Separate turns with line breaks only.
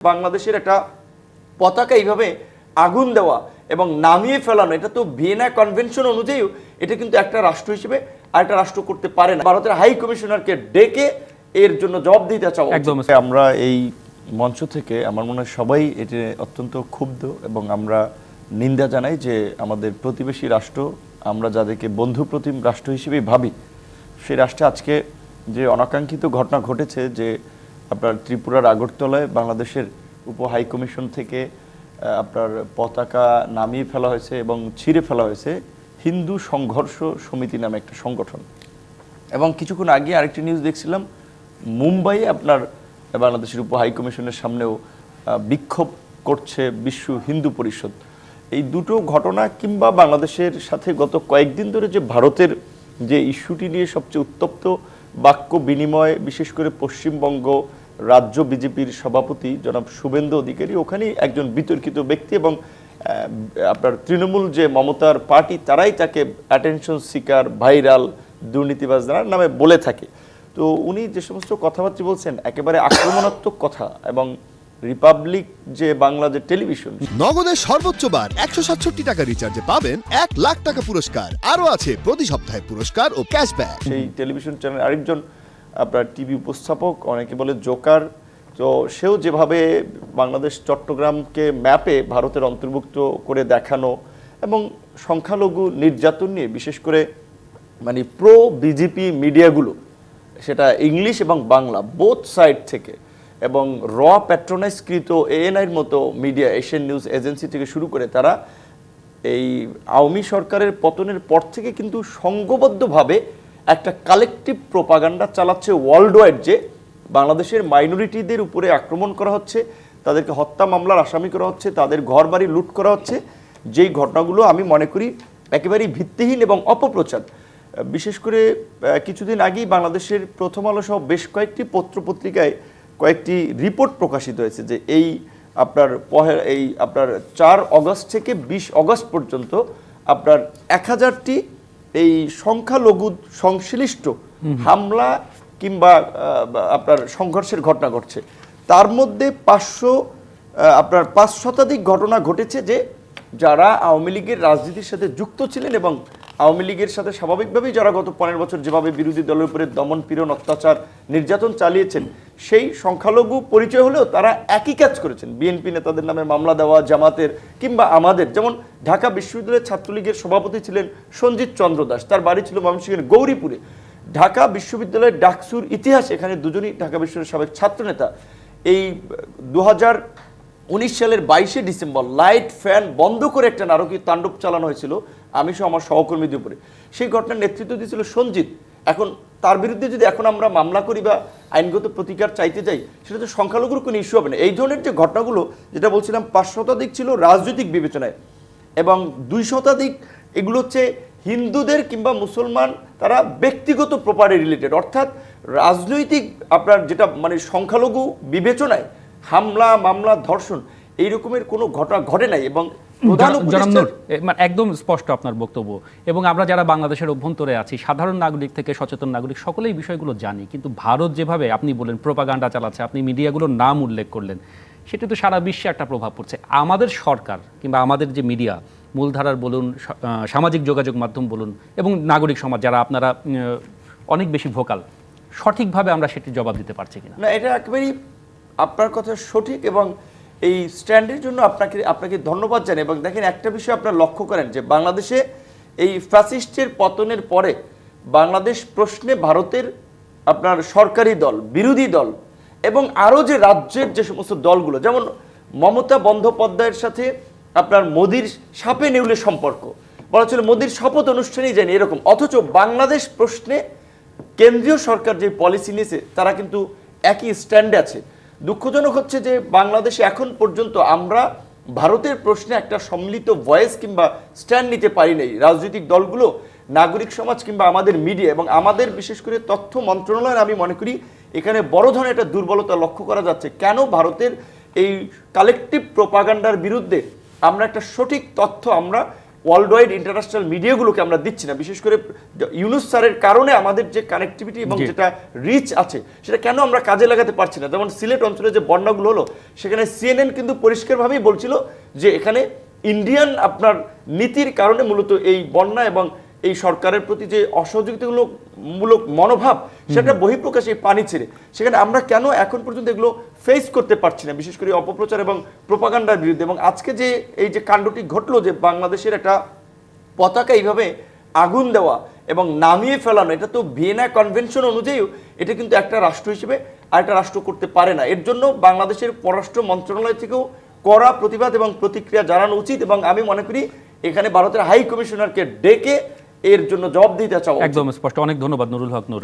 বাংলাদেশের একটা পতাকা এইভাবে আগুন দেওয়া এবং নামিয়ে ফেলানো এটা তো ভিয়েনা কনভেনশন অনুযায়ীও এটা কিন্তু একটা রাষ্ট্র হিসেবে আরেকটা রাষ্ট্র করতে পারে না ভারতের হাই কমিশনারকে ডেকে এর জন্য জবাব দিতে চাওয়া উচিত।
একদম
আমরা এই মঞ্চ থেকে আমার মনে হয় সবাই এটি অত্যন্ত ক্ষুব্ধ এবং আমরা নিন্দা জানাই যে আমাদের প্রতিবেশী রাষ্ট্র আমরা যাদেরকে বন্ধু প্রতিম রাষ্ট্র হিসেবেই ভাবি সেই রাষ্ট্রে আজকে যে অনাকাঙ্ক্ষিত ঘটনা ঘটেছে যে আপনার ত্রিপুরার আগরতলায় বাংলাদেশের উপ হাই কমিশন থেকে আপনার পতাকা নামিয়ে ফেলা হয়েছে এবং ছিঁড়ে ফেলা হয়েছে হিন্দু সংঘর্ষ সমিতি নামে একটা সংগঠন। এবং কিছুক্ষণ আগে আরেকটি নিউজ দেখছিলাম, মুম্বাইয়ে আপনার বাংলাদেশের উপ হাই কমিশনের সামনেও বিক্ষোভ করছে বিশ্ব হিন্দু পরিষদ। এই দুটো ঘটনা কিংবা বাংলাদেশের সাথে গত কয়েকদিন ধরে যে ভারতের যে ইস্যুটি নিয়ে সবচেয়ে উত্তপ্ত বাক্য বিনিময়, বিশেষ করে পশ্চিমবঙ্গ রাজ্য বিজেপির সভাপতি জনাব শুভেন্দু অধিকারী ওখানেই একজন বিতর্কিত ব্যক্তি এবং আপনার তৃণমূল যে মমতার পার্টি তারাই তাকে অ্যাটেনশন সিকার ভাইরাল দুর্নীতিবাজ নামে বলে থাকে। তো উনি যে সমস্ত কথাবার্তা বলছেন একেবারে আক্রমণাত্মক কথা এবং রিপাবলিক যে বাংলা যে টেলিভিশন
নগদের সর্বোচ্চ বার একশো সাতষট্টি টাকা রিচার্জে পাবেন এক লাখ টাকা পুরস্কার। আরও আছে প্রতি সপ্তাহে পুরস্কার ও ক্যাশব্যাক
সেই টেলিভিশন চ্যানেল আরেকজন আপনার টিভি উপস্থাপক, অনেকে বলে জোকার। তো সেও যেভাবে বাংলাদেশ চট্টগ্রামকে ম্যাপে ভারতের অন্তর্ভুক্ত করে দেখানো এবং সংখ্যালঘু নির্যাতন নিয়ে, বিশেষ করে মানে প্রো বিজেপি মিডিয়াগুলো, সেটা ইংলিশ এবং বাংলা বোথ সাইড থেকে এবং র প্যাট্রোনাইজকৃত এএনআইয়ের মতো মিডিয়া এশিয়ান নিউজ এজেন্সি থেকে শুরু করে তারা এই আওয়ামী সরকারের পতনের পর থেকে কিন্তু সংঘবদ্ধভাবে একটা কালেকটিভ প্রোপাগান্ডা চালাচ্ছে ওয়ার্ল্ড ওয়াইড যে বাংলাদেশের মাইনরিটিদের উপরে আক্রমণ করা হচ্ছে, তাদেরকে হত্যা মামলার আসামি করা হচ্ছে, তাদের ঘর বাড়ি লুট করা হচ্ছে। যেই ঘটনাগুলো আমি মনে করি একেবারেই ভিত্তিহীন এবং অপপ্রচার। বিশেষ করে কিছুদিন আগেই বাংলাদেশের প্রথম আলো সহ বেশ কয়েকটি পত্রপত্রিকায় কয়েকটি রিপোর্ট প্রকাশিত হয়েছে যে এই আপনার পহে- এই আপনার চার অগস্ট থেকে বিশ অগস্ট পর্যন্ত আপনার এক হাজারটি এই সংখ্যালঘু সংশ্লিষ্ট হামলা কিংবা আপনার সংঘর্ষের ঘটনা ঘটছে। তার মধ্যে পাঁচশো আপনার পাঁচ শতাধিক ঘটনা ঘটেছে যে যারা আওয়ামী লীগের রাজনীতির সাথে যুক্ত ছিলেন এবং আওয়ামী লীগের সাথে স্বাভাবিকভাবেই যারা গত পনেরো বছর যেভাবে বিরোধী দলের উপরে দমন পীড়ন, অত্যাচার, নির্যাতন চালিয়েছেন, সেই সংখ্যালঘু পরিচয় হলেও তারা একই কাজ করেছেন। বিএনপি নেতাদের নামে মামলা দেওয়া, জামাতের কিংবা আমাদের। যেমন ঢাকা বিশ্ববিদ্যালয়ের ছাত্রলীগের সভাপতি ছিলেন সঞ্জিত চন্দ্র দাস। তার বাড়ি ছিল ময়মনসিংহের গৌরীপুরে। ঢাকা বিশ্ববিদ্যালয়ের ডাকসুর ইতিহাস, এখানে দুজনই ঢাকা বিশ্ববিদ্যালয়ের সাবেক ছাত্রনেতা। এই দু উনিশ সালের বাইশে ডিসেম্বর লাইট ফ্যান বন্ধ করে একটা নারকীয় তাণ্ডব চালানো হয়েছিল। আমি সহ আমার সহকর্মীদের উপরে। সেই ঘটনার নেতৃত্ব দিয়েছিল সঞ্জিত। এখন তার বিরুদ্ধে যদি এখন আমরা মামলা করি বা আইনগত প্রতিকার চাইতে যাই, সেটা তো সংখ্যালঘুর কোনো ইস্যু হবে না। এই ধরনের যে ঘটনাগুলো, যেটা বলছিলাম, পাঁচ শতাধিক ছিল রাজনৈতিক বিবেচনায় এবং দুই শতাধিক এগুলো হচ্ছে হিন্দুদের কিংবা মুসলমান, তারা ব্যক্তিগত প্রপার্টি রিলেটেড অর্থাৎ রাজনৈতিক আপনার যেটা মানে সংখ্যালঘু বিবেচনায় হামলা, মামলা, ধর্ষণ, এই রকমের কোনো ঘটনা ঘটে নাই এবং
মানে একদম স্পষ্ট আপনার বক্তব্য। এবং আমরা যারা বাংলাদেশের অভ্যন্তরে আছি সাধারণ নাগরিক থেকে সচেতন নাগরিক সকলেই বিষয়গুলো জানি। কিন্তু ভারত যেভাবে আপনি বলেন প্রোপাগান্ডা চালাচ্ছে আপনি মিডিয়াগুলোর নাম উল্লেখ করলেন সেটা তো সারা বিশ্বে একটা প্রভাব পড়ছে। আমাদের সরকার কিংবা আমাদের যে মিডিয়া মূলধারার বলুন সামাজিক যোগাযোগ মাধ্যম বলুন এবং নাগরিক সমাজ যারা আপনারা অনেক বেশি ভোকাল সঠিকভাবে আমরা সেটি জবাব দিতে পারছি কিনা?
না এটা একেবারেই আপনার কথা সঠিক এবং এই স্ট্যান্ডের জন্য আপনাকে আপনাকে ধন্যবাদ জানাই। এবং দেখেন, একটা বিষয় আপনারা লক্ষ্য করেন যে বাংলাদেশে এই ফ্যাসিস্টের পতনের পরে বাংলাদেশ প্রশ্নে ভারতের আপনার সরকারি দল, বিরোধী দল এবং আরও যে রাজ্যের যে সমস্ত দলগুলো, যেমন মমতা বন্দ্যোপাধ্যায়ের সাথে আপনার মোদির সাপে নেউলে সম্পর্ক, বলা ছিল মোদির শপথ অনুষ্ঠানেই জানি এরকম। অথচ বাংলাদেশ প্রশ্নে কেন্দ্রীয় সরকার যে পলিসি নিয়েছে, তারা কিন্তু একই স্ট্যান্ডে আছে। দুঃখজনক হচ্ছে যে বাংলাদেশে এখন পর্যন্ত আমরা ভারতের প্রশ্নে একটা সম্মিলিত ভয়েস কিংবা স্ট্যান্ড নিতে পারি নাই। রাজনৈতিক দলগুলো, নাগরিক সমাজ কিংবা আমাদের মিডিয়া এবং আমাদের বিশেষ করে তথ্য মন্ত্রণালয়ের আমি মনে করি এখানে বড় ধরনের একটা দুর্বলতা লক্ষ্য করা যাচ্ছে। কেন ভারতের এই কালেকটিভ প্রোপাগান্ডার বিরুদ্ধে আমরা একটা সঠিক তথ্য আমরা
ওয়ার্ল্ড ওয়াইড ইন্টারন্যাশনাল মিডিয়াগুলোকে আমরা দিচ্ছি না। বিশেষ করে ইউনুস স্যারের কারণে আমাদের যে কানেক্টিভিটি এবং যেটা রিচ আছে সেটা কেন আমরা কাজে লাগাতে পারছি না? যেমন সিলেট অঞ্চলে যে বন্যাগুলো হলো সেখানে সিএনএন কিন্তু পরিষ্কারভাবেই বলছিল যে এখানে ইন্ডিয়ান আপনার নীতির কারণে মূলত এই বন্যা এবং এই সরকারের প্রতি যে অসহযোগিতামূলক মূলক মনোভাব সেটা বহিঃপ্রকাশ এই পানি ছেড়ে সেখানে আমরা কেন এখন পর্যন্ত এগুলো ফেস করতে পারছি না? বিশেষ করে অপপ্রচার এবং প্রোপাগান্ডার বিরুদ্ধে। এবং আজকে যে এই যে কাণ্ডটি ঘটলো যে বাংলাদেশের একটা পতাকা এইভাবে আগুন দেওয়া এবং নামিয়ে ফেলানো এটা তো ভিয়েনা কনভেনশন অনুযায়ীও এটা কিন্তু একটা রাষ্ট্র হিসেবে আরেকটা রাষ্ট্র করতে পারে না। এর জন্য বাংলাদেশের পররাষ্ট্র মন্ত্রণালয় থেকেও কড়া প্রতিবাদ এবং প্রতিক্রিয়া জানানো উচিত এবং আমি মনে করি এখানে ভারতের হাই কমিশনারকে ডেকে এর জন্য জবাব দিতে চাও?
একদম স্পষ্ট। অনেক ধন্যবাদ নুরুল হক নুর।